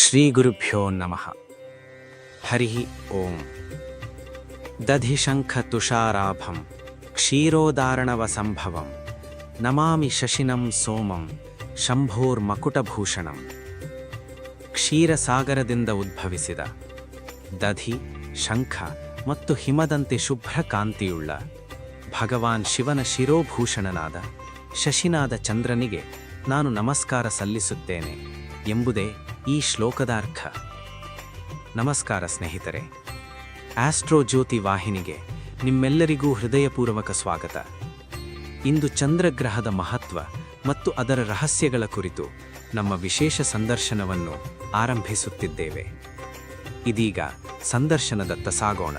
ಶ್ರೀಗುರುಭ್ಯೋ ನಮಃ ಹರಿ ಓಂ ದಧಿಶಂಖತುಷಾರಾಭಂ ಕ್ಷೀರೋದಾರಣವಸಂಭವಂ ನಮಾಮಿ ಶಶಿನಂ ಸೋಮಂ ಶಂಭೋರ್ಮಕುಟಭೂಷಣಂ ಕ್ಷೀರಸಾಗರದಿಂದ ಉದ್ಭವಿಸಿದ ದಧಿ, ಶಂಖ ಮತ್ತು ಹಿಮದಂತೆ ಶುಭ್ರ ಕಾಂತಿಯುಳ್ಳ ಭಗವಾನ್ ಶಿವನ ಶಿರೋಭೂಷಣನಾದ ಶಶಿನಾದ ಚಂದ್ರನಿಗೆ ನಾನು ನಮಸ್ಕಾರ ಸಲ್ಲಿಸುತ್ತೇನೆ ಎಂಬುದೇ ಈ ಶ್ಲೋಕದ ಅರ್ಥ. ನಮಸ್ಕಾರ ಸ್ನೇಹಿತರೆ. ಆಸ್ಟ್ರೋ ಜ್ಯೋತಿ ವಾಹಿನಿಗೆ ನಿಮ್ಮೆಲ್ಲರಿಗೂ ಹೃದಯಪೂರ್ವಕ ಸ್ವಾಗತ. ಇಂದು ಚಂದ್ರಗ್ರಹದ ಮಹತ್ವ ಮತ್ತು ಅದರ ರಹಸ್ಯಗಳ ಕುರಿತು ನಮ್ಮ ವಿಶೇಷ ಸಂದರ್ಶನವನ್ನು ಆರಂಭಿಸುತ್ತಿದ್ದೇವೆ. ಇದೀಗ ಸಂದರ್ಶನದತ್ತ ಸಾಗೋಣ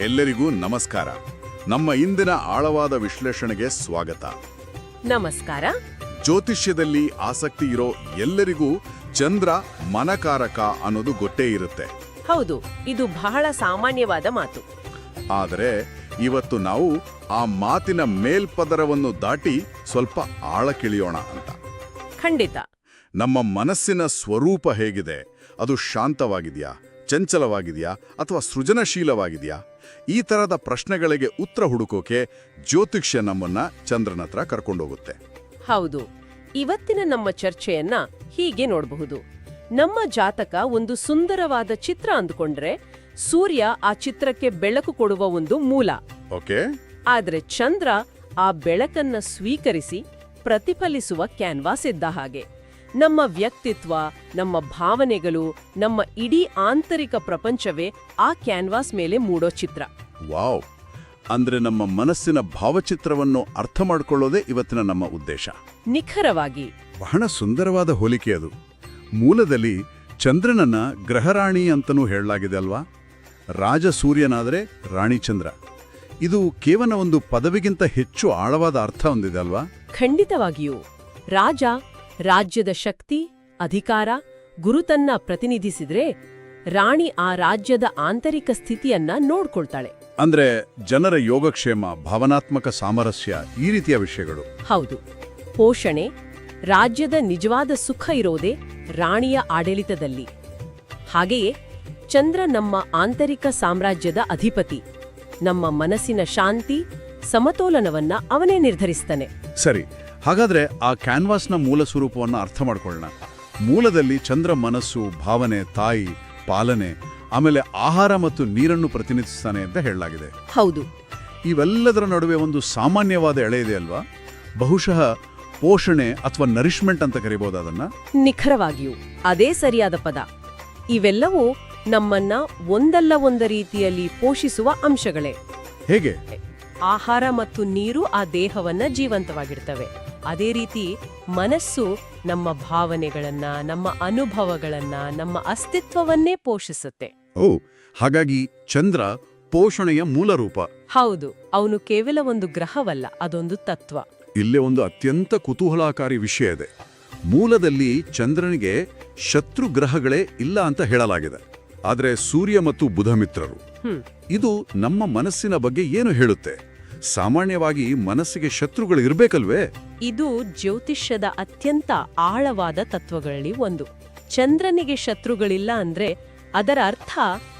ಎಲ್ಲರಿಗೂ ನಮಸ್ಕಾರ. ನಮ್ಮ ಇಂದಿನ ಆಳವಾದ ವಿಶ್ಲೇಷಣೆಗೆ ಸ್ವಾಗತ. ನಮಸ್ಕಾರ. ಜ್ಯೋತಿಷ್ಯದಲ್ಲಿ ಆಸಕ್ತಿ ಇರೋ ಎಲ್ಲರಿಗೂ ಚಂದ್ರ ಮನಕಾರಕ ಅನ್ನೋದು ಗೊತ್ತೇ ಇರುತ್ತೆ. ಹೌದು ಇದು ಬಹಳ ಸಾಮಾನ್ಯವಾದ ಮಾತು. ಆದರೆ ಇವತ್ತು ನಾವು ಆ ಮಾತಿನ ಮೇಲ್ಪದರವನ್ನು ದಾಟಿ ಸ್ವಲ್ಪ ಆಳಕ್ಕಿಳಿಯೋಣ ಅಂತ. ಖಂಡಿತ. ನಮ್ಮ ಮನಸ್ಸಿನ ಸ್ವರೂಪ ಹೇಗಿದೆ? ಅದು ಶಾಂತವಾಗಿದೆಯಾ? ಚಂಚಲವಾಗಿದೆಯಾ ಅಥವಾ ಸೃಜನಶೀಲವಾಗಿದೆಯಾ? ಈ ಥರದ ಪ್ರಶ್ನೆಗಳಿಗೆ ಉತ್ತರ ಹುಡುಕೋಕೆ ಜ್ಯೋತಿಷ್ಯ ನಮ್ಮನ್ನ ಚಂದ್ರನ ಹತ್ರ ಕರ್ಕೊಂಡೋಗುತ್ತೆ. ಹೌದು. ಇವತ್ತಿನ ನಮ್ಮ ಚರ್ಚೆಯನ್ನ ಹೀಗೆ ನೋಡಬಹುದು. ನಮ್ಮ ಜಾತಕ ಒಂದು ಸುಂದರವಾದ ಚಿತ್ರ ಅಂದುಕೊಂಡ್ರೆ ಸೂರ್ಯ ಆ ಚಿತ್ರಕ್ಕೆ ಬೆಳಕು ಕೊಡುವ ಒಂದು ಮೂಲ. ಓಕೆ. ಆದ್ರೆ ಚಂದ್ರ ಆ ಬೆಳಕನ್ನ ಸ್ವೀಕರಿಸಿ ಪ್ರತಿಫಲಿಸುವ ಕ್ಯಾನ್ವಾಸ್ ಇದ್ದ ಹಾಗೆ. ನಮ್ಮ ವ್ಯಕ್ತಿತ್ವ ನಮ್ಮ ಭಾವನೆಗಳು ನಮ್ಮ ಇಡೀ ಆಂತರಿಕ ಪ್ರಪಂಚವೇ ಆ ಕ್ಯಾನ್ವಾಸ್ ಮೇಲೆ ಮೂಡೋ ಚಿತ್ರ. ವಾವ್! ಅಂದ್ರೆ ನಮ್ಮ ಮನಸ್ಸಿನ ಭಾವಚಿತ್ರವನ್ನು ಅರ್ಥ ಮಾಡಿಕೊಳ್ಳೋದೇ ಇವತ್ತಿನ ನಮ್ಮ ಉದ್ದೇಶ. ನಿಖರವಾಗಿ. ಬಹಳ ಸುಂದರವಾದ ಹೋಲಿಕೆ ಅದು. ಮೂಲದಲ್ಲಿ ಚಂದ್ರನನ್ನ ಗ್ರಹರಾಣಿ ಅಂತನೂ ಹೇಳಲಾಗಿದೆ ಅಲ್ವಾ? ರಾಜ ಸೂರ್ಯನಾದರೆ ರಾಣಿ ಚಂದ್ರ. ಇದು ಕೇವಲ ಒಂದು ಪದವಿಗಿಂತ ಹೆಚ್ಚು ಆಳವಾದ ಅರ್ಥ ಹೊಂದಿದೆ ಅಲ್ವಾ? ಖಂಡಿತವಾಗಿಯೂ. ರಾಜ ರಾಜ್ಯದ ಶಕ್ತಿ ಅಧಿಕಾರ ಗುರುತನ್ನ ಪ್ರತಿನಿಧಿಸಿದ್ರೆ ರಾಣಿ ಆ ರಾಜ್ಯದ ಆಂತರಿಕ ಸ್ಥಿತಿಯನ್ನ ನೋಡ್ಕೊಳ್ತಾಳೆ. ಅಂದ್ರೆ ಜನರ ಯೋಗಕ್ಷೇಮ ಭಾವನಾತ್ಮಕ ಸಾಮರಸ್ಯ ಈ ರೀತಿಯ ವಿಷಯಗಳು. ಹೌದು. ಪೋಷಣೆ ರಾಜ್ಯದ ನಿಜವಾದ ಸುಖ ಇರೋದೇ ರಾಣಿಯ ಆಡಳಿತದಲ್ಲಿ. ಹಾಗೆಯೇ ಚಂದ್ರ ನಮ್ಮ ಆಂತರಿಕ ಸಾಮ್ರಾಜ್ಯದ ಅಧಿಪತಿ. ನಮ್ಮ ಮನಸ್ಸಿನ ಶಾಂತಿ ಸಮತೋಲನವನ್ನ ಅವನೇ ನಿರ್ಧರಿಸ್ತಾನೆ. ಸರಿ. ಹಾಗಾದ್ರೆ ಆ ಕ್ಯಾನ್ವಾಸ್ನ ಮೂಲ ಸ್ವರೂಪವನ್ನು ಅರ್ಥ ಮಾಡ್ಕೊಳ್ಳೋಣ. ಮೂಲದಲ್ಲಿ ಚಂದ್ರ ಮನಸ್ಸು ಭಾವನೆ ತಾಯಿ ಪಾಲನೆ ಆಮೇಲೆ ಆಹಾರ ಮತ್ತು ನೀರನ್ನು ಪ್ರತಿನಿಧಿಸ್ತಾನೆ ಅಂತ ಹೇಳಲಾಗಿದೆ. ಹೌದು. ಇವೆಲ್ಲದರ ನಡುವೆ ಒಂದು ಸಾಮಾನ್ಯವಾದ ಎಳೆ ಇದೆ ಅಲ್ವಾ? ಬಹುಶಃ ಪೋಷಣೆ ಅಥವಾ ನರಿಶ್ಮೆಂಟ್ ಅಂತ ಕರಿಬಹುದು ಅದನ್ನ? ನಿಖರವಾಗಿಯೂ ಅದೇ ಸರಿಯಾದ ಪದ. ಇವೆಲ್ಲವೂ ನಮ್ಮನ್ನ ಒಂದಲ್ಲ ಒಂದ ರೀತಿಯಲ್ಲಿ ಪೋಷಿಸುವ ಅಂಶಗಳೇ. ಹೇಗೆ? ಆಹಾರ ಮತ್ತು ನೀರು ಆ ದೇಹವನ್ನ ಜೀವಂತವಾಗಿಡ್ತವೆ. ಅದೇ ರೀತಿ ಮನಸ್ಸು ನಮ್ಮ ಭಾವನೆಗಳನ್ನ ನಮ್ಮ ಅನುಭವಗಳನ್ನ ನಮ್ಮ ಅಸ್ತಿತ್ವವನ್ನೇ ಪೋಷಿಸುತ್ತೆ. ಓ ಹಾಗಾಗಿ ಚಂದ್ರ ಪೋಷಣೆಯ ಮೂಲ ರೂಪ. ಹೌದು ಅವನು ಕೇವಲ ಒಂದು ಗ್ರಹವಲ್ಲ ಅದೊಂದು ತತ್ವ. ಇಲ್ಲೇ ಒಂದು ಅತ್ಯಂತ ಕುತೂಹಲಕಾರಿ ವಿಷಯ ಇದೆ. ಮೂಲದಲ್ಲಿ ಚಂದ್ರನಿಗೆ ಶತ್ರು ಗ್ರಹಗಳೇ ಇಲ್ಲ ಅಂತ ಹೇಳಲಾಗಿದೆ. ಆದರೆ ಸೂರ್ಯ ಮತ್ತು ಬುಧ ಮಿತ್ರರು. ಇದು ನಮ್ಮ ಮನಸ್ಸಿನ ಬಗ್ಗೆ ಏನು ಹೇಳುತ್ತೆ? ಸಾಮಾನ್ಯವಾಗಿ ಮನಸ್ಸಿಗೆ ಶತ್ರುಗಳು ಇರಬೇಕಲ್ವೇ? ಇದು ಜ್ಯೋತಿಷ್ಯದ ಅತ್ಯಂತ ಆಳವಾದ ತತ್ವಗಳಲ್ಲಿ ಒಂದು. ಚಂದ್ರನಿಗೆ ಶತ್ರುಗಳಿಲ್ಲ ಅಂದ್ರೆ ಅದರ ಅರ್ಥ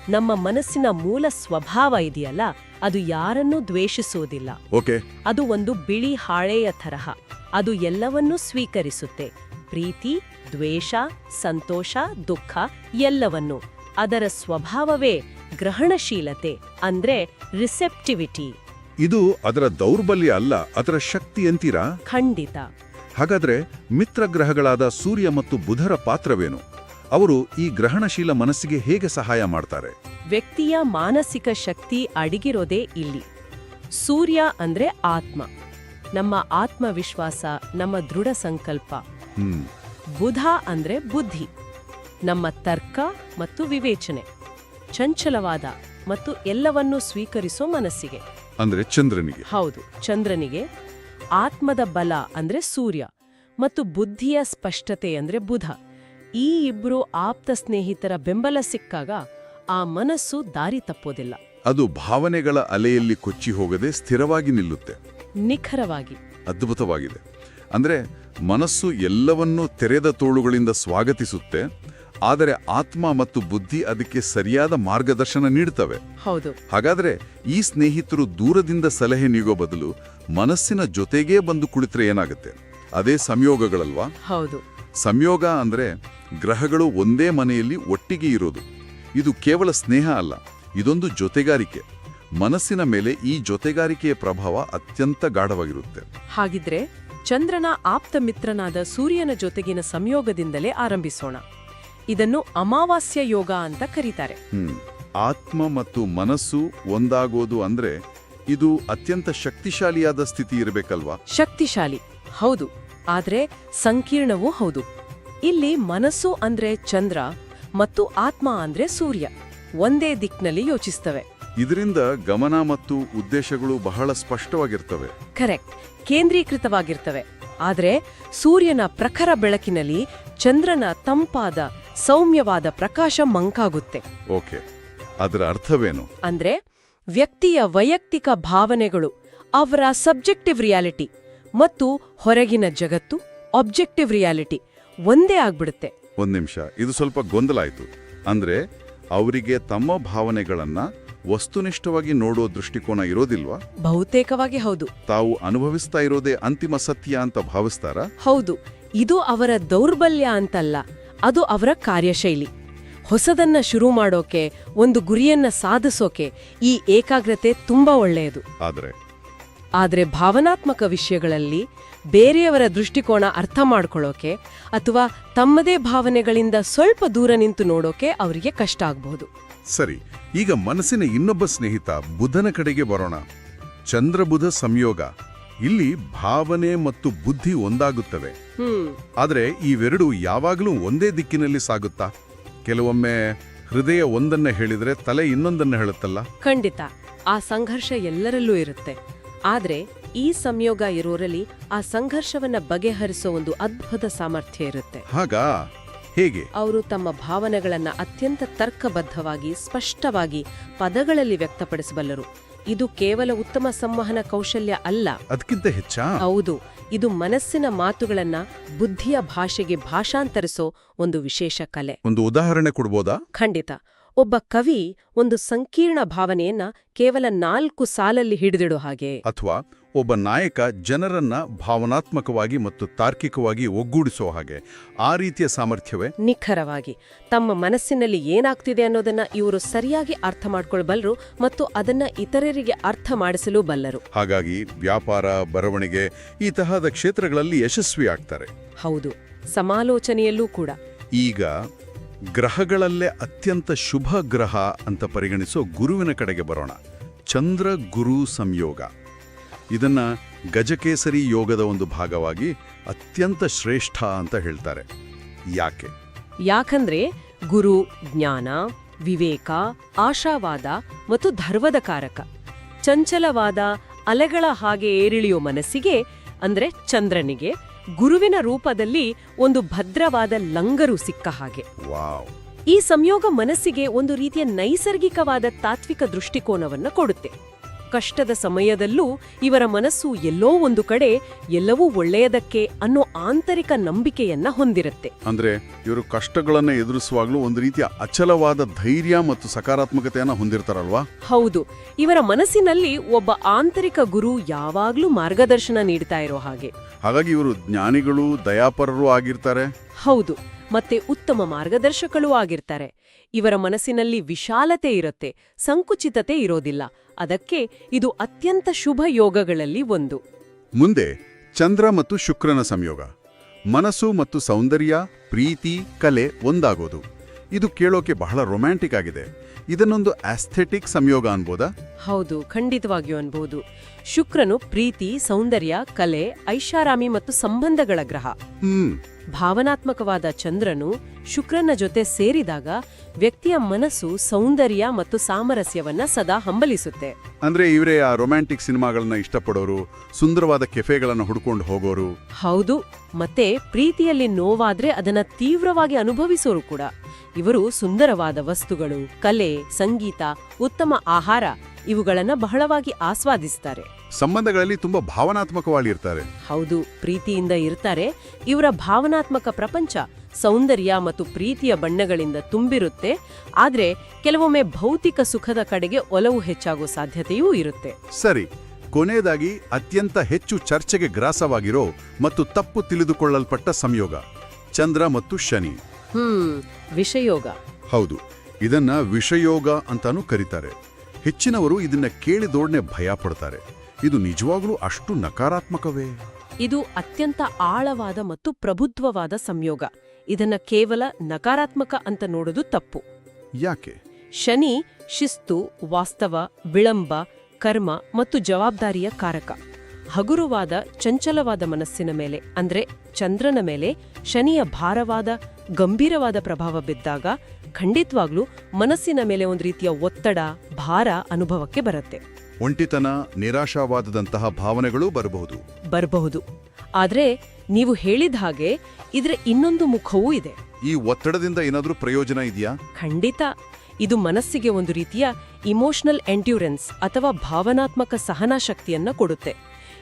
ನಮ್ಮ ಮನಸ್ಸಿನ ಮೂಲ ಸ್ವಭಾವ ಇದೆಯಲ್ಲ ಅದು ಯಾರನ್ನೂ ದ್ವೇಷಿಸುವುದಿಲ್ಲ. ಓಕೆ. ಅದು ಒಂದು ಬಿಳಿ ಹಾಳೆಯ ತರಹ. ಅದು ಎಲ್ಲವನ್ನೂ ಸ್ವೀಕರಿಸುತ್ತೆ. ಪ್ರೀತಿ ದ್ವೇಷ ಸಂತೋಷ ದುಃಖ ಎಲ್ಲವನ್ನೂ. ಅದರ ಸ್ವಭಾವವೇ ಗ್ರಹಣಶೀಲತೆ ಅಂದ್ರೆ ರಿಸೆಪ್ಟಿವಿಟಿ ಇದು ಅದರ ದೌರ್ಬಲ್ಯ ಅಲ್ಲ ಅದರ ಶಕ್ತಿ ಅಂತೀರಾ? ಖಂಡಿತ. ಹಾಗಾದ್ರೆ ಮಿತ್ರ ಗ್ರಹಗಳಾದ ಸೂರ್ಯ ಮತ್ತು ಬುಧರ ಪಾತ್ರವೇನು? ಅವರು ಈ ಗ್ರಹಣಶೀಲ ಮನಸ್ಸಿಗೆ ಹೇಗೆ ಸಹಾಯ ಮಾಡ್ತಾರೆ? ವ್ಯಕ್ತಿಯ ಮಾನಸಿಕ ಶಕ್ತಿ ಅಡಗಿರೋದೇ ಇಲ್ಲಿ. ಸೂರ್ಯ ಅಂದ್ರೆ ಆತ್ಮ. ನಮ್ಮ ಆತ್ಮವಿಶ್ವಾಸ ನಮ್ಮ ದೃಢ ಸಂಕಲ್ಪ. ಹ್ಮ್. ಬುಧ ಅಂದ್ರೆ ಬುದ್ಧಿ. ನಮ್ಮ ತರ್ಕ ಮತ್ತು ವಿವೇಚನೆ. ಚಂಚಲವಾದ ಮತ್ತು ಎಲ್ಲವನ್ನೂ ಸ್ವೀಕರಿಸೋ ಮನಸ್ಸಿಗೆ. ಅಂದ್ರೆ ಚಂದ್ರನಿಗೆ. ಹೌದು ಚಂದ್ರನಿಗೆ ಆತ್ಮದ ಬಲ ಅಂದ್ರೆ ಸೂರ್ಯ ಮತ್ತು ಬುದ್ಧಿಯ ಸ್ಪಷ್ಟತೆ ಅಂದ್ರೆ ಬುಧ. ಈ ಇಬ್ರು ಆಪ್ತ ಸ್ನೇಹಿತರ ಬೆಂಬಲ ಸಿಕ್ಕಾಗ ಆ ಮನಸ್ಸು ದಾರಿ ತಪ್ಪೋದಿಲ್ಲ. ಅದು ಭಾವನೆಗಳ ಅಲೆಯಲ್ಲಿ ಕೊಚ್ಚಿ ಹೋಗದೆ ಸ್ಥಿರವಾಗಿ ನಿಲ್ಲುತ್ತೆ. ನಿಖರವಾಗಿ. ಅದ್ಭುತವಾಗಿದೆ. ಅಂದ್ರೆ ಮನಸ್ಸು ಎಲ್ಲವನ್ನೂ ತೆರೆದ ತೋಳುಗಳಿಂದ ಸ್ವಾಗತಿಸುತ್ತೆ ಆದರೆ ಆತ್ಮ ಮತ್ತು ಬುದ್ಧಿ ಅದಕ್ಕೆ ಸರಿಯಾದ ಮಾರ್ಗದರ್ಶನ ನೀಡುತ್ತವೆ. ಹೌದು. ಹಾಗಾದ್ರೆ ಈ ಸ್ನೇಹಿತರು ದೂರದಿಂದ ಸಲಹೆ ನೀಗೋ ಬದಲು ಮನಸ್ಸಿನ ಜೊತೆಗೇ ಬಂದು ಕುಳಿತರೆ ಏನಾಗುತ್ತೆ? ಅದೇ ಸಂಯೋಗಗಳಲ್ವಾ? ಹೌದು. ಸಂಯೋಗ ಅಂದ್ರೆ ಗ್ರಹಗಳು ಒಂದೇ ಮನೆಯಲ್ಲಿ ಒಟ್ಟಿಗೆ ಇರೋದು. ಇದು ಕೇವಲ ಸ್ನೇಹ ಅಲ್ಲ ಇದೊಂದು ಜೊತೆಗಾರಿಕೆ. ಮನಸ್ಸಿನ ಮೇಲೆ ಈ ಜೊತೆಗಾರಿಕೆಯ ಪ್ರಭಾವ ಅತ್ಯಂತ ಗಾಢವಾಗಿರುತ್ತೆ. ಹಾಗಿದ್ರೆ ಚಂದ್ರನ ಆಪ್ತ ಮಿತ್ರನಾದ ಸೂರ್ಯನ ಜೊತೆಗಿನ ಸಂಯೋಗದಿಂದಲೇ ಆರಂಭಿಸೋಣ. ಇದನ್ನು ಅಮಾವಾಸ್ಯ ಯೋಗ ಅಂತ ಕರೀತಾರೆ. ಆತ್ಮ ಮತ್ತು ಮನಸ್ಸು ಒಂದಾಗೋದು ಅಂದ್ರೆ ಇದು ಅತ್ಯಂತ ಶಕ್ತಿಶಾಲಿಯಾದ ಸ್ಥಿತಿ ಇರಬೇಕಲ್ವಾ? ಶಕ್ತಿಶಾಲಿ. ಹೌದು. ಆದ್ರೆ ಸಂಕೀರ್ಣವೂ ಹೌದು. ಇಲ್ಲಿ ಮನಸ್ಸು ಅಂದ್ರೆ ಚಂದ್ರ ಮತ್ತು ಆತ್ಮ ಅಂದ್ರೆ ಸೂರ್ಯ. ಒಂದೇ ದಿಕ್ನಲ್ಲಿ ಯೋಚಿಸ್ತವೆ. ಇದರಿಂದ ಗಮನ ಮತ್ತು ಉದ್ದೇಶಗಳು ಬಹಳ ಸ್ಪಷ್ಟವಾಗಿರ್ತವೆ. ಕರೆಕ್ಟ್. ಕೇಂದ್ರೀಕೃತವಾಗಿರ್ತವೆ. ಆದ್ರೆ ಸೂರ್ಯನ ಪ್ರಖರ ಬೆಳಕಿನಲ್ಲಿ ಚಂದ್ರನ ತಂಪಾದ ಸೌಮ್ಯವಾದ ಪ್ರಕಾಶ ಮಂಕಾಗುತ್ತೆ. ಓಕೆ. ಅದರ ಅರ್ಥವೇನು? ಅಂದ್ರೆ ವ್ಯಕ್ತಿಯ ವೈಯಕ್ತಿಕ ಭಾವನೆಗಳು ಅವರ ಸಬ್ಜೆಕ್ಟಿವ್ ರಿಯಾಲಿಟಿ ಮತ್ತು ಹೊರಗಿನ ಜಗತ್ತು ಆಬ್ಜೆಕ್ಟಿವ್ ರಿಯಾಲಿಟಿ ಒಂದೇ ಆಗ್ಬಿಡುತ್ತೆ. ಒಂದ್ ನಿಮಿಷ. ಇದು ಸ್ವಲ್ಪ ಗೊಂದಲ ಆಯ್ತು. ಅಂದ್ರೆ ಅವರಿಗೆ ತಮ್ಮ ಭಾವನೆಗಳನ್ನ ವಸ್ತುನಿಷ್ಠವಾಗಿ ನೋಡೋ ದೃಷ್ಟಿಕೋನ ಇರೋದಿಲ್ವಾ? ಬಹುತೇಕವಾಗಿ ಹೌದು. ತಾವು ಅನುಭವಿಸ್ತಾ ಇರೋದೇ ಅಂತಿಮ ಸತ್ಯ ಅಂತ ಭಾವಿಸ್ತಾರಾ? ಹೌದು. ಇದು ಅವರ ದೌರ್ಬಲ್ಯ ಅಂತಲ್ಲ. ಅದು ಅವರ ಕಾರ್ಯಶೈಲಿ. ಹೊಸದನ್ನ ಶುರು ಮಾಡೋಕೆ ಒಂದು ಗುರಿಯನ್ನ ಸಾಧಿಸೋಕೆ ಈ ಏಕಾಗ್ರತೆ ತುಂಬಾ ಒಳ್ಳೆಯದು. ಆದರೆ? ಆದ್ರೆ ಭಾವನಾತ್ಮಕ ವಿಷಯಗಳಲ್ಲಿ ಬೇರೆಯವರ ದೃಷ್ಟಿಕೋನ ಅರ್ಥ ಮಾಡ್ಕೊಳ್ಳೋಕೆ ಅಥವಾ ತಮ್ಮದೇ ಭಾವನೆಗಳಿಂದ ಸ್ವಲ್ಪ ದೂರ ನಿಂತು ನೋಡೋಕೆ ಅವರಿಗೆ ಕಷ್ಟ ಆಗ್ಬಹುದು ಸರಿ ಈಗ ಮನಸ್ಸಿನ ಇನ್ನೊಬ್ಬ ಸ್ನೇಹಿತ ಬುಧನ ಕಡೆಗೆ ಬರೋಣ. ಚಂದ್ರಬುಧ ಸಂಯೋಗ. ಇಲ್ಲಿ ಭಾವನೆ ಮತ್ತು ಬುದ್ಧಿ ಒಂದಾಗುತ್ತವೆ. ಹ್ಮ್. ಆದ್ರೆ ಇವೆರಡು ಯಾವಾಗಲೂ ಒಂದೇ ದಿಕ್ಕಿನಲ್ಲಿ ಸಾಗುತ್ತಾ? ಕೆಲವೊಮ್ಮೆ ಹೃದಯ ಒಂದನ್ನ ಹೇಳಿದ್ರೆ ತಲೆ ಇನ್ನೊಂದನ್ನ ಹೇಳುತ್ತಲ್ಲ? ಖಂಡಿತ. ಆ ಸಂಘರ್ಷ ಎಲ್ಲರಲ್ಲೂ ಇರುತ್ತೆ. ಆದ್ರೆ ಈ ಸಂಯೋಗ ಇರೋರಲ್ಲಿ ಆ ಸಂಘರ್ಷವನ್ನ ಬಗೆಹರಿಸೋ ಒಂದು ಅದ್ಭುತ ಸಾಮರ್ಥ್ಯ ಇರುತ್ತೆ. ಹಾಗಾ? ಹೇಗೆ? ಅವರು ತಮ್ಮ ಭಾವನೆಗಳನ್ನ ಅತ್ಯಂತ ತರ್ಕಬದ್ಧವಾಗಿ ಸ್ಪಷ್ಟವಾಗಿ ಪದಗಳಲ್ಲಿ ವ್ಯಕ್ತಪಡಿಸಬಲ್ಲರು. ಇದು ಕೇವಲ ಉತ್ತಮ ಸಂವಹನ ಕೌಶಲ್ಯ ಅಲ್ಲ. ಅದಕ್ಕಿಂತ ಹೆಚ್ಚಾ? ಹೌದು. ಇದು ಮನಸ್ಸಿನ ಮಾತುಗಳನ್ನ ಬುದ್ಧಿಯ ಭಾಷೆಗೆ ಭಾಷಾಂತರಿಸೋ ಒಂದು ವಿಶೇಷ ಕಲೆ. ಒಂದು ಉದಾಹರಣೆ ಕೊಡ್ಬೋದಾ? ಖಂಡಿತ. ಒಬ್ಬ ಕವಿ ಒಂದು ಸಂಕೀರ್ಣ ಭಾವನೆಯನ್ನ ಕೇವಲ ನಾಲ್ಕು ಸಾಲಲ್ಲಿ ಹಿಡಿದಿಡೋ ಹಾಗೆ. ಅಥವಾ ಒಬ್ಬ ನಾಯಕ ಜನರನ್ನ ಭಾವನಾತ್ಮಕವಾಗಿ ಮತ್ತು ತಾರ್ಕಿಕವಾಗಿ ಒಗ್ಗೂಡಿಸೋ ಹಾಗೆ. ಆ ರೀತಿಯ ಸಾಮರ್ಥ್ಯವೇ? ನಿಖರವಾಗಿ. ತಮ್ಮ ಮನಸ್ಸಿನಲ್ಲಿ ಏನಾಗ್ತಿದೆ ಅನ್ನೋದನ್ನ ಇವರು ಸರಿಯಾಗಿ ಅರ್ಥ ಮಾಡ್ಕೊಳ್ಬಲ್ಲರು ಮತ್ತು ಅದನ್ನ ಇತರರಿಗೆ ಅರ್ಥ ಮಾಡಿಸಲು ಬಲ್ಲರು. ಹಾಗಾಗಿ ವ್ಯಾಪಾರ ಬರವಣಿಗೆ ಈ ತರಹದ ಕ್ಷೇತ್ರಗಳಲ್ಲಿ ಯಶಸ್ವಿ ಆಗ್ತಾರೆ. ಹೌದು. ಸಮಾಲೋಚನೆಯಲ್ಲೂ ಕೂಡ. ಈಗ ಗ್ರಹಗಳಲ್ಲೇ ಅತ್ಯಂತ ಶುಭ ಗ್ರಹ ಅಂತ ಪರಿಗಣಿಸೋ ಗುರುವಿನ ಕಡೆಗೆ ಬರೋಣ. ಚಂದ್ರ ಗುರು ಸಂಯೋಗ. ಇದನ್ನ ಗಜಕೇಸರಿ ಯೋಗದ ಒಂದು ಭಾಗವಾಗಿ ಅತ್ಯಂತ ಶ್ರೇಷ್ಠ ಅಂತ ಹೇಳ್ತಾರೆ. ಯಾಕೆ? ಯಾಕಂದ್ರೆ ಗುರು ಜ್ಞಾನ ವಿವೇಕ ಆಶಾವಾದ ಮತ್ತು ಧರ್ವದ ಕಾರಕ ಚಂಚಲವಾದ ಅಲೆಗಳ ಹಾಗೆ ಏರಿಳಿಯೋ ಮನಸ್ಸಿಗೆ ಅಂದ್ರೆ ಚಂದ್ರನಿಗೆ ಗುರುವಿನ ರೂಪದಲ್ಲಿ ಒಂದು ಭದ್ರವಾದ ಲಂಗರು ಸಿಕ್ಕ ಹಾಗೆ. ಈ ಸಂಯೋಗ ಮನಸ್ಸಿಗೆ ಒಂದು ರೀತಿಯ ನೈಸರ್ಗಿಕವಾದ ತಾತ್ವಿಕ ದೃಷ್ಟಿಕೋನವನ್ನ ಕೊಡುತ್ತೆ. ಕಷ್ಟದ ಸಮಯದಲ್ಲೂ ಇವರ ಮನಸ್ಸು ಎಲ್ಲೋ ಒಂದು ಕಡೆ ಎಲ್ಲವೂ ಒಳ್ಳೆಯದಕ್ಕೆ ಅನ್ನೋ ಆಂತರಿಕ ನಂಬಿಕೆಯನ್ನ ಹೊಂದಿರುತ್ತೆ. ಅಂದ್ರೆ ಇವರು ಕಷ್ಟಗಳನ್ನ ಎದುರಿಸುವಾಗಲೂ ಒಂದು ರೀತಿಯ ಅಚಲವಾದ ಧೈರ್ಯ ಮತ್ತು ಸಕಾರಾತ್ಮಕತೆಯನ್ನ ಹೊಂದಿರ್ತಾರಲ್ವಾ? ಹೌದು. ಇವರ ಮನಸ್ಸಿನಲ್ಲಿ ಒಬ್ಬ ಆಂತರಿಕ ಗುರು ಯಾವಾಗ್ಲೂ ಮಾರ್ಗದರ್ಶನ ನೀಡ್ತಾ ಇರೋ ಹಾಗೆ. ಹಾಗಾಗಿ ಇವರು ಜ್ಞಾನಿಗಳು ದಯಾಪರರು ಆಗಿರ್ತಾರೆ. ಹೌದು. ಮತ್ತೆ ಉತ್ತಮ ಮಾರ್ಗದರ್ಶಕಳೂ ಆಗಿರ್ತಾರೆ. ಇವರ ಮನಸ್ಸಿನಲ್ಲಿ ವಿಶಾಲತೆ ಇರುತ್ತೆ ಸಂಕುಚಿತತೆ ಇರೋದಿಲ್ಲ. ಅದಕ್ಕೆ ಇದು ಅತ್ಯಂತ ಶುಭ ಯೋಗಗಳಲ್ಲಿ ಒಂದು. ಮುಂದೆ ಚಂದ್ರ ಮತ್ತು ಶುಕ್ರನ ಸಂಯೋಗ. ಮನಸ್ಸು ಮತ್ತು ಸೌಂದರ್ಯ ಪ್ರೀತಿ ಕಲೆ ಒಂದಾಗೋದು. ಇದು ಕೇಳೋಕೆ ಬಹಳ ರೊಮ್ಯಾಂಟಿಕ್ ಆಗಿದೆ. ಇದನ್ನೊಂದು ಆಸ್ಥೆಟಿಕ್ ಸಂಯೋಗ ಅನ್ಬೋದಾ? ಹೌದು ಖಂಡಿತವಾಗಿಯೂ ಅನ್ಬಹುದು ಶುಕ್ರನು ಪ್ರೀತಿ ಸೌಂದರ್ಯ ಕಲೆ ಐಷಾರಾಮಿ ಮತ್ತು ಸಂಬಂಧಗಳ ಗ್ರಹ. ಹ್ಮ್. ಭಾವನಾತ್ಮಕವಾದ ಚಂದ್ರನು ಶುಕ್ರನ ಜೊತೆ ಸೇರಿದಾಗ ವ್ಯಕ್ತಿಯ ಮನಸ್ಸು ಸೌಂದರ್ಯ ಮತ್ತು ಸಾಮರಸ್ಯವನ್ನ ಸದಾ ಹಂಬಲಿಸುತ್ತೆ. ಅಂದ್ರೆ ಇವರೇ ಆ ರೊಮ್ಯಾಂಟಿಕ್ ಸಿನಿಮಾಗಳನ್ನ ಇಷ್ಟಪಡೋರು ಸುಂದರವಾದ ಕೆಫೆಗಳನ್ನು ಹುಡ್ಕೊಂಡು ಹೋಗೋರು? ಹೌದು ಮತ್ತೆ ಪ್ರೀತಿಯಲ್ಲಿ ನೋವಾದ್ರೆ ಅದನ್ನ ತೀವ್ರವಾಗಿ ಅನುಭವಿಸೋರು ಕೂಡ. ಇವರು ಸುಂದರವಾದ ವಸ್ತುಗಳು ಕಲೆ ಸಂಗೀತ ಉತ್ತಮ ಆಹಾರ ಇವುಗಳನ್ನ ಬಹಳವಾಗಿ ಆಸ್ವಾದಿಸ್ತಾರೆ. ಸಂಬಂಧಗಳಲ್ಲಿ ತುಂಬಾ ಭಾವನಾತ್ಮಕವಾಗಿರ್ತಾರೆ. ಹೌದು ಪ್ರೀತಿಯಿಂದ ಇರ್ತಾರೆ. ಇವರ ಭಾವನಾತ್ಮಕ ಪ್ರಪಂಚ ಸೌಂದರ್ಯ ಮತ್ತು ಪ್ರೀತಿಯ ಬಣ್ಣಗಳಿಂದ ತುಂಬಿರುತ್ತೆ. ಆದ್ರೆ ಕೆಲವೊಮ್ಮೆ ಭೌತಿಕ ಸುಖದ ಕಡೆಗೆ ಒಲವು ಹೆಚ್ಚಾಗೋ ಸಾಧ್ಯತೆಯೂ ಇರುತ್ತೆ. ಸರಿ ಕೊನೆಯದಾಗಿ ಅತ್ಯಂತ ಹೆಚ್ಚು ಚರ್ಚೆಗೆ ಗ್ರಾಸವಾಗಿರೋ ಮತ್ತು ತಪ್ಪು ತಿಳಿದುಕೊಳ್ಳಲ್ಪಟ್ಟ ಸಂಯೋಗ ಚಂದ್ರ ಮತ್ತು ಶನಿ. ಹ್ಮ್ ವಿಷಯೋಗ. ಹೌದು ಇದನ್ನ ವಿಷಯೋಗ ಅಂತಾನೂ ಕರೀತಾರೆ. ಹೆಚ್ಚಿನವರು ಇದನ್ನ ಕೇಳಿದೋಡ್ನೆ ಭಯ ಪಡ್ತಾರೆ. ಇದು ನಿಜವಾಗ್ಲೂ ಅಷ್ಟು ನಕಾರಾತ್ಮಕವೇ? ಇದು ಅತ್ಯಂತ ಆಳವಾದ ಮತ್ತು ಪ್ರಬುದ್ಧವಾದ ಸಂಯೋಗ. ಇದನ್ನ ಕೇವಲ ನಕಾರಾತ್ಮಕ ಅಂತ ನೋಡೋದು ತಪ್ಪು. ಯಾಕೆ? ಶನಿ ಶಿಸ್ತು ವಾಸ್ತವ ವಿಳಂಬ ಕರ್ಮ ಮತ್ತು ಜವಾಬ್ದಾರಿಯ ಕಾರಕ. ಹಗುರವಾದ ಚಂಚಲವಾದ ಮನಸ್ಸಿನ ಮೇಲೆ ಅಂದ್ರೆ ಚಂದ್ರನ ಮೇಲೆ ಶನಿಯ ಭಾರವಾದ ಗಂಭೀರವಾದ ಪ್ರಭಾವ ಬಿದ್ದಾಗ ಖಂಡಿತವಾಗ್ಲೂ ಮನಸ್ಸಿನ ಮೇಲೆ ಒಂದು ರೀತಿಯ ಒತ್ತಡ ಭಾರ ಅನುಭವಕ್ಕೆ ಬರುತ್ತೆ. ಒಂಟಿತನ ನಿರಾಶಾವಾದದಂತಹ ಭಾವನೆಗಳು ಬರಬಹುದು. ಬರಬಹುದು. ಆದರೆ ನೀವು ಹೇಳಿದ ಹಾಗೆ ಇದರ ಇನ್ನೊಂದು ಮುಖವೂ ಇದೆ. ಈ ಒತ್ತಡದಿಂದ ಏನಾದರೂ ಪ್ರಯೋಜನ ಇದೆಯಾ? ಖಂಡಿತ. ಇದು ಮನಸ್ಸಿಗೆ ಒಂದು ರೀತಿಯ ಇಮೋಷನಲ್ ಎಂಡ್ಯೂರೆನ್ಸ್ ಅಥವಾ ಭಾವನಾತ್ಮಕ ಸಹನಾ ಶಕ್ತಿಯನ್ನ ಕೊಡುತ್ತೆ.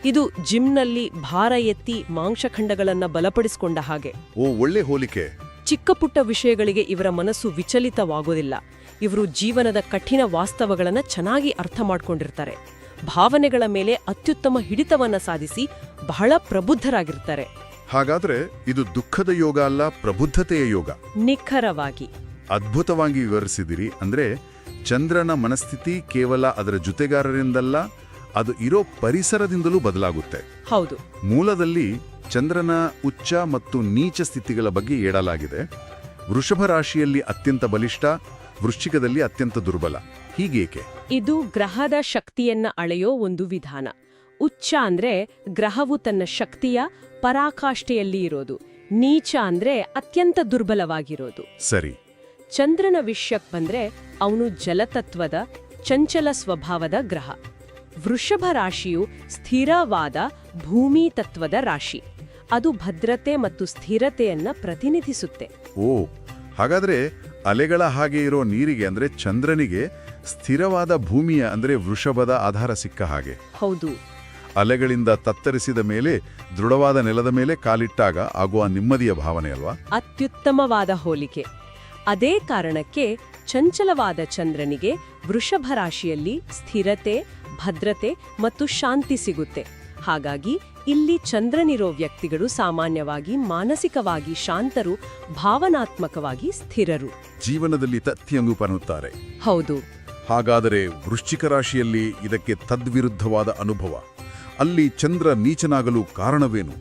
ಇದು ಜಿಮ್ನಲ್ಲಿ ಭಾರ ಎತ್ತಿ ಮಾಂಸಖಂಡಗಳನ್ನ ಬಲಪಡಿಸಿಕೊಂಡ ಹಾಗೆ. ಓ ಒಳ್ಳೆ ಹೋಲಿಕೆ. ಚಿಕ್ಕ ಪುಟ್ಟ ವಿಷಯಗಳಿಗೆ ಇವರ ಮನಸ್ಸು ವಿಚಲಿತವಾಗೋದಿಲ್ಲ. ಇವರು ಜೀವನದ ಕಠಿಣ ವಾಸ್ತವಗಳನ್ನು ಚೆನ್ನಾಗಿ ಅರ್ಥ ಮಾಡ್ಕೊಂಡಿರ್ತಾರೆ. ಭಾವನೆಗಳ ಮೇಲೆ ಅತ್ಯುತ್ತಮ ಹಿಡಿತವನ್ನ ಸಾಧಿಸಿ ಬಹಳ ಪ್ರಬುದ್ಧರಾಗಿರ್ತಾರೆ. ಹಾಗಾದ್ರೆ ಇದು ದುಃಖದ ಯೋಗ ಅಲ್ಲ ಪ್ರಬುದ್ಧತೆಯ ಯೋಗ? ನಿಖರವಾಗಿ. ಅದ್ಭುತವಾಗಿ ವಿವರಿಸಿದಿರಿ. ಅಂದ್ರೆ ಚಂದ್ರನ ಮನಸ್ಥಿತಿ ಕೇವಲ ಅದರ ಜೊತೆಗಾರರಿಂದಲ್ಲ ಅದು ಇರೋ ಪರಿಸರದಿಂದಲೂ ಬದಲಾಗುತ್ತೆ. ಹೌದು. ಮೂಲದಲ್ಲಿ ಚಂದ್ರನ ಉಚ್ಚ ಮತ್ತು ನೀಚ ಸ್ಥಿತಿಗಳ ಬಗ್ಗೆ ಹೇಳಲಾಗಿದೆ. ವೃಷಭ ರಾಶಿಯಲ್ಲಿ ಅತ್ಯಂತ ಬಲಿಷ್ಠ ವೃಶ್ಚಿಕದಲ್ಲಿ ಅತ್ಯಂತ ದುರ್ಬಲ. ಹೀಗೇಕೆ? ಇದು ಗ್ರಹದ ಶಕ್ತಿಯನ್ನ ಅಳೆಯೋ ಒಂದು ವಿಧಾನ. ಉಚ್ಚ ಅಂದ್ರೆ ಗ್ರಹವು ತನ್ನ ಶಕ್ತಿಯ ಪರಾಕಾಷ್ಠೆಯಲ್ಲಿ ಇರೋದು. ನೀಚ ಅಂದ್ರೆ ಅತ್ಯಂತ ದುರ್ಬಲವಾಗಿರೋದು. ಸರಿ. ಚಂದ್ರನ ವಿಷ್ಯಕ್ ಬಂದ್ರೆ ಅವನು ಜಲತತ್ವದ ಚಂಚಲ ಸ್ವಭಾವದ ಗ್ರಹ. ವೃಷಭ ರಾಶಿಯು ಸ್ಥಿರವಾದ ಭೂಮಿ ತತ್ವದ ರಾಶಿ. ಅದು ಭದ್ರತೆ ಮತ್ತು ಸ್ಥಿರತೆಯನ್ನ ಪ್ರತಿನಿಧಿಸುತ್ತೆ. ಓ ಹಾಗಾದ್ರೆ ಅಲೆಗಳ ಹಾಗೆ ಇರೋ ನೀರಿಗೆ ಅಂದ್ರೆ ಚಂದ್ರನಿಗೆ ಸ್ಥಿರವಾದ ಭೂಮಿಯ ಅಂದ್ರೆ ವೃಷಭದ ಆಧಾರ ಸಿಕ್ಕ ಹಾಗೆ. ಹೌದು. ಅಲೆಗಳಿಂದ ತತ್ತರಿಸಿದ ಮೇಲೆ ದೃಢವಾದ ನೆಲದ ಮೇಲೆ ಕಾಲಿಟ್ಟಾಗ ಆಗುವ ನೆಮ್ಮದಿಯ ಭಾವನೆ ಅಲ್ವಾ? ಅತ್ಯುತ್ತಮವಾದ ಹೋಲಿಕೆ. ಅದೇ ಕಾರಣಕ್ಕೆ ಚಂಚಲವಾದ ಚಂದ್ರನಿಗೆ ವೃಷಭ ರಾಶಿಯಲ್ಲಿ ಸ್ಥಿರತೆ ಭದ್ರತೆ ಮತ್ತು ಶಾಂತಿ ಸಿಗುತ್ತೆ. ಹಾಗಾಗಿ ಇಲ್ಲಿ ಚಂದ್ರನಿರೋ ವ್ಯಕ್ತಿಗಳು ಸಾಮಾನ್ಯವಾಗಿ ಮಾನಸಿಕವಾಗಿ ಶಾಂತರು ಭಾವನಾತ್ಮಕವಾಗಿ ಸ್ಥಿರರು. ಜೀವನದಲ್ಲಿ ತತ್ತಿಯಂಗು ಪನ್ನುತ್ತಾರೆ ಹೌದು. ಹಾಗಾದರೆ ವೃಶ್ಚಿಕ ರಾಶಿಯಲ್ಲಿ ಇದಕ್ಕೆ ತದ್ವಿರುದ್ಧವಾದ ಅನುಭವ. ಅಲ್ಲಿ ಚಂದ್ರ ನೀಚನಾಗಲು ಕಾರಣವೇನು?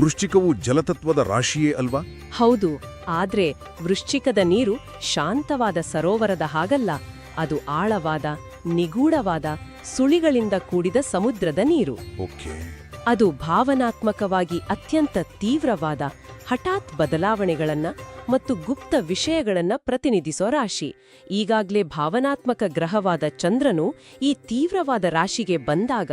ವೃಶ್ಚಿಕವು ಜಲತತ್ವದ ರಾಶಿಯೇ ಅಲ್ವಾ? ಹೌದು. ಆದ್ರೆ ವೃಶ್ಚಿಕದ ನೀರು ಶಾಂತವಾದ ಸರೋವರದ ಹಾಗಲ್ಲ. ಅದು ಆಳವಾದ ನಿಗೂಢವಾದ ಸುಳಿಗಳಿಂದ ಕೂಡಿದ ಸಮುದ್ರದ ನೀರು. ಅದು ಭಾವನಾತ್ಮಕವಾಗಿ ಅತ್ಯಂತ ತೀವ್ರವಾದ ಹಠಾತ್ ಬದಲಾವಣೆಗಳನ್ನ ಮತ್ತು ಗುಪ್ತ ವಿಷಯಗಳನ್ನ ಪ್ರತಿನಿಧಿಸೋ ರಾಶಿ. ಈಗಾಗ್ಲೇ ಭಾವನಾತ್ಮಕ ಗ್ರಹವಾದ ಚಂದ್ರನು ಈ ತೀವ್ರವಾದ ರಾಶಿಗೆ ಬಂದಾಗ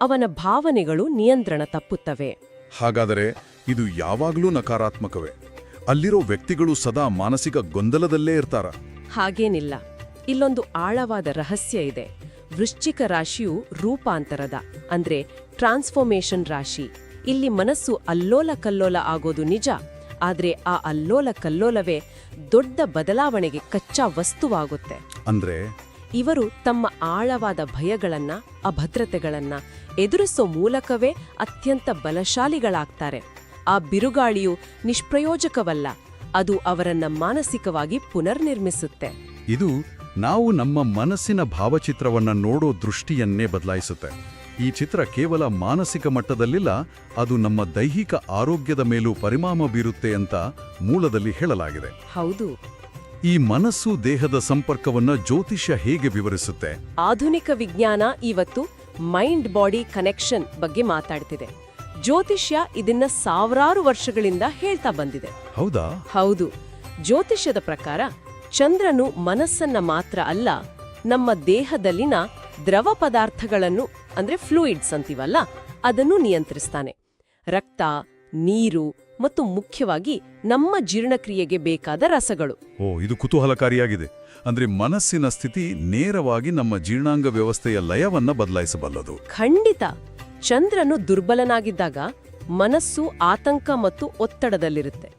ಅವನ ಭಾವನೆಗಳು ನಿಯಂತ್ರಣ ತಪ್ಪುತ್ತವೆ. ಹಾಗಾದರೆ ಇದು ಯಾವಾಗಲೂ ನಕಾರಾತ್ಮಕವೇ? ಅಲ್ಲಿರೋ ವ್ಯಕ್ತಿಗಳು ಸದಾ ಮಾನಸಿಕ ಗೊಂದಲದಲ್ಲೇ ಇರ್ತಾರ? ಹಾಗೇನಿಲ್ಲ. ಇಲ್ಲೊಂದು ಆಳವಾದ ರಹಸ್ಯ ಇದೆ. ವೃಶ್ಚಿಕ ರಾಶಿಯು ರೂಪಾಂತರದ ಅಂದ್ರೆ ಟ್ರಾನ್ಸ್ಫಾರ್ಮೇಷನ್ ರಾಶಿ. ಇಲ್ಲಿ ಮನಸ್ಸು ಅಲ್ಲೋಲ ಕಲ್ಲೋಲ ಆಗೋದು ನಿಜ ಆದ್ರೆ ಆ ಅಲ್ಲೋಲ ಕಲ್ಲೋಲವೇ ದೊಡ್ಡ ಬದಲಾವಣೆಗೆ ಕಚ್ಚಾ ವಸ್ತುವಾಗುತ್ತೆ. ಅಂದ್ರೆ? ಇವರು ತಮ್ಮ ಆಳವಾದ ಭಯಗಳನ್ನ ಅಭದ್ರತೆಗಳನ್ನ ಎದುರಿಸೋ ಮೂಲಕವೇ ಅತ್ಯಂತ ಬಲಶಾಲಿಗಳಾಗ್ತಾರೆ. ಆ ಬಿರುಗಾಳಿಯು ನಿಷ್ಪ್ರಯೋಜಕವಲ್ಲ ಅದು ಅವರನ್ನ ಮಾನಸಿಕವಾಗಿ ಪುನರ್ನಿರ್ಮಿಸುತ್ತೆ. ಇದು ನಾವು ನಮ್ಮ ಮನಸ್ಸಿನ ಭಾವಚಿತ್ರವನ್ನ ನೋಡೋ ದೃಷ್ಟಿಯನ್ನೇ ಬದಲಾಯಿಸುತ್ತೆ. ಈ ಚಿತ್ರ ಕೇವಲ ಮಾನಸಿಕ ಮಟ್ಟದಲ್ಲಿಲ್ಲ ಅದು ನಮ್ಮ ದೈಹಿಕ ಆರೋಗ್ಯದ ಮೇಲೂ ಪರಿಣಾಮ ಬೀರುತ್ತೆ ಅಂತ ಮೂಲದಲ್ಲಿ ಹೇಳಲಾಗಿದೆ. ಹೌದು. ಈ ಮನಸ್ಸು ದೇಹದ ಸಂಪರ್ಕವನ್ನ ಜ್ಯೋತಿಷ್ಯ ಹೇಗೆ ವಿವರಿಸುತ್ತೆ? ಆಧುನಿಕ ವಿಜ್ಞಾನ ಇವತ್ತು ಮೈಂಡ್ ಬಾಡಿ ಕನೆಕ್ಷನ್ ಬಗ್ಗೆ ಮಾತಾಡ್ತಿದೆ. ಜ್ಯೋತಿಷ್ಯ ಇದನ್ನ ಸಾವಿರಾರು ವರ್ಷಗಳಿಂದ ಹೇಳ್ತಾ ಬಂದಿದೆ. ಹೌದಾ? ಹೌದು. ಜ್ಯೋತಿಷ್ಯದ ಪ್ರಕಾರ ಚಂದ್ರನು ಮನಸ್ಸನ್ನ ಮಾತ್ರ ಅಲ್ಲ ನಮ್ಮ ದೇಹದಲ್ಲಿನ ದ್ರವ ಪದಾರ್ಥಗಳನ್ನು ಅಂದ್ರೆ ಫ್ಲೂಯಿಡ್ಸ್ ಅಂತೀವಲ್ಲ ಅದನ್ನು ನಿಯಂತ್ರಿಸ್ತಾನೆ. ರಕ್ತ ನೀರು ಮತ್ತು ಮುಖ್ಯವಾಗಿ ನಮ್ಮ ಜೀರ್ಣಕ್ರಿಯೆಗೆ ಬೇಕಾದ ರಸಗಳು. ಓ ಇದು ಕುತೂಹಲಕಾರಿಯಾಗಿದೆ. ಅಂದ್ರೆ ಮನಸ್ಸಿನ ಸ್ಥಿತಿ ನೇರವಾಗಿ ನಮ್ಮ ಜೀರ್ಣಾಂಗ ವ್ಯವಸ್ಥೆಯ ಲಯವನ್ನ ಬದಲಾಯಿಸಬಲ್ಲದು. ಖಂಡಿತ. ಚಂದ್ರನು ದುರ್ಬಲನಾಗಿದ್ದಾಗ ಮನಸ್ಸು ಆತಂಕ ಮತ್ತು ಒತ್ತಡದಲ್ಲಿರುತ್ತೆ.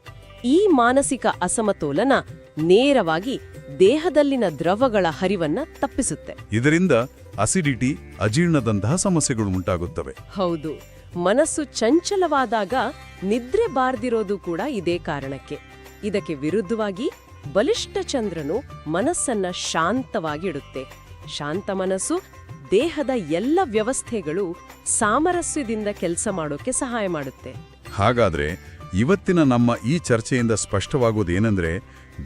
ಈ ಮಾನಸಿಕ ಅಸಮತೋಲನ ನೇರವಾಗಿ ದೇಹದಲ್ಲಿನ ದ್ರವಗಳ ಹರಿವನ್ನ ತಪ್ಪಿಸುತ್ತೆ. ಇದರಿಂದ ಅಸಿಡಿಟಿ ಅಜೀರ್ಣದಂತಹ ಸಮಸ್ಯೆಗಳು ಉಂಟಾಗುತ್ತವೆ. ಹೌದು. ಮನಸ್ಸು ಚಂಚಲವಾದಾಗ ನಿದ್ರೆ ಬಾರ್ದಿರೋದು ಕೂಡ ಇದೇ ಕಾರಣಕ್ಕೆ. ಇದಕ್ಕೆ ವಿರುದ್ಧವಾಗಿ ಬಲಿಷ್ಠ ಚಂದ್ರನು ಮನಸ್ಸನ್ನ ಶಾಂತವಾಗಿಡುತ್ತೆ. ಶಾಂತ ಮನಸ್ಸು ದೇಹದ ಎಲ್ಲ ವ್ಯವಸ್ಥೆಗಳು ಸಾಮರಸ್ಯದಿಂದ ಕೆಲಸ ಮಾಡೋಕೆ ಸಹಾಯ ಮಾಡುತ್ತೆ. ಹಾಗಾದ್ರೆ ಇವತ್ತಿನ ನಮ್ಮ ಈ ಚರ್ಚೆಯಿಂದ ಸ್ಪಷ್ಟವಾಗುವುದೇನೆಂದ್ರೆ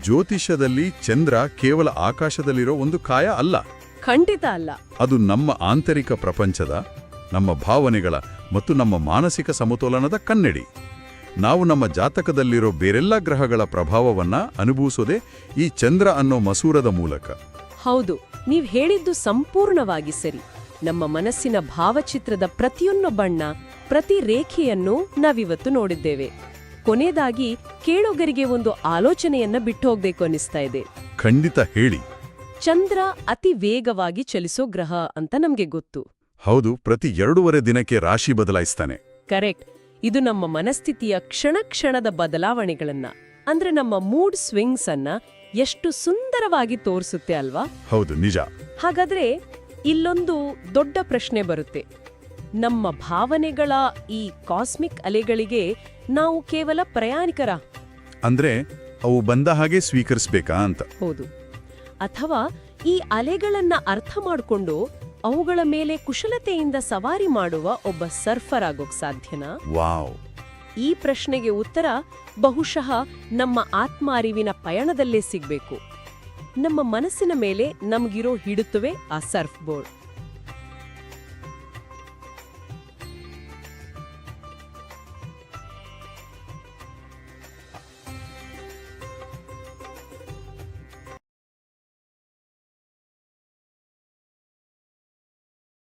ಜ್ಯೋತಿಷ್ಯದಲ್ಲಿ ಚಂದ್ರ ಕೇವಲ ಆಕಾಶದಲ್ಲಿರೋ ಒಂದು ಕಾಯ ಅಲ್ಲ. ಖಂಡಿತ ಅಲ್ಲ. ಅದು ನಮ್ಮ ಆಂತರಿಕ ಪ್ರಪಂಚದ ನಮ್ಮ ಭಾವನೆಗಳ ಮತ್ತು ನಮ್ಮ ಮಾನಸಿಕ ಸಮತೋಲನದ ಕನ್ನಡಿ. ನಾವು ನಮ್ಮ ಜಾತಕದಲ್ಲಿರೋ ಬೇರೆಲ್ಲ ಗ್ರಹಗಳ ಪ್ರಭಾವವನ್ನ ಅನುಭವಿಸೋದೇ ಈ ಚಂದ್ರ ಅನ್ನೋ ಮಸೂರದ ಮೂಲಕ. ಹೌದು ನೀವ್ ಹೇಳಿದ್ದು ಸಂಪೂರ್ಣವಾಗಿ ಸರಿ. ನಮ್ಮ ಮನಸ್ಸಿನ ಭಾವಚಿತ್ರದ ಪ್ರತಿಯೊಂದು ಬಣ್ಣ ಪ್ರತಿ ರೇಖೆಯನ್ನು ನಾವಿವತ್ತು ನೋಡಿದ್ದೇವೆ. ಕೊನೆಯದಾಗಿ ಕೇಳೋಗರಿಗೆ ಒಂದು ಆಲೋಚನೆಯನ್ನ ಬಿಟ್ಟು ಹೋಗ್ಬೇಕು ಅನಿಸ್ತಾ ಇದೆ. ಖಂಡಿತ ಹೇಳಿ. ಚಂದ್ರ ಅತಿ ವೇಗವಾಗಿ ಚಲಿಸೋ ಗ್ರಹ ಅಂತ ನಮ್ಗೆ ಗೊತ್ತು. ಹೌದು ಪ್ರತಿ ಎರಡೂವರೆ ದಿನಕ್ಕೆ ರಾಶಿ ಬದಲಾಯಿಸ್ತಾನೆ. ಕರೆಕ್ಟ್. ಇದು ನಮ್ಮ ಮನಸ್ಥಿತಿಯ ಕ್ಷಣ ಕ್ಷಣದ ಬದಲಾವಣೆಗಳನ್ನ ಅಂದ್ರೆ ನಮ್ಮ ಮೂಡ್ ಸ್ವಿಂಗ್ಸ್ ಅನ್ನ ಎಷ್ಟು ಸುಂದರವಾಗಿ ತೋರಿಸುತ್ತೆ ಅಲ್ವಾ? ಹೌದು ನಿಜ. ಹಾಗಾದ್ರೆ ಇಲ್ಲೊಂದು ದೊಡ್ಡ ಪ್ರಶ್ನೆ ಬರುತ್ತೆ. ನಮ್ಮ ಭಾವನೆಗಳ ಈ ಕಾಸ್ಮಿಕ್ ಅಲೆಗಳಿಗೆ ನಾವು ಕೇವಲ ಪ್ರಯಾಣಿಕರ. ಅಂದ್ರೆ ಅವು ಬಂದ ಹಾಗೆ ಸ್ವೀಕರಿಸಬೇಕಾ ಅಂತ. ಹೌದು. ಅಥವಾ ಈ ಅಲೆಗಳನ್ನ ಅರ್ಥ ಮಾಡಿಕೊಂಡು ಅವುಗಳ ಮೇಲೆ ಕುಶಲತೆಯಿಂದ ಸವಾರಿ ಮಾಡುವ ಒಬ್ಬ ಸರ್ಫರ್ ಆಗೋಕ್ ಸಾಧ್ಯನಾ? ವಾವ್. ಈ ಪ್ರಶ್ನೆಗೆ ಉತ್ತರ ಬಹುಶಃ ನಮ್ಮ ಆತ್ಮ ಅರಿವಿನ ಪಯಣದಲ್ಲೇ ಸಿಗಬೇಕು. ನಮ್ಮ ಮನಸ್ಸಿನ ಮೇಲೆ ನಮ್ಗಿರೋ ಹಿಡುತ್ತವೆ ಆ ಸರ್ಫ್ ಬೋರ್ಡ್.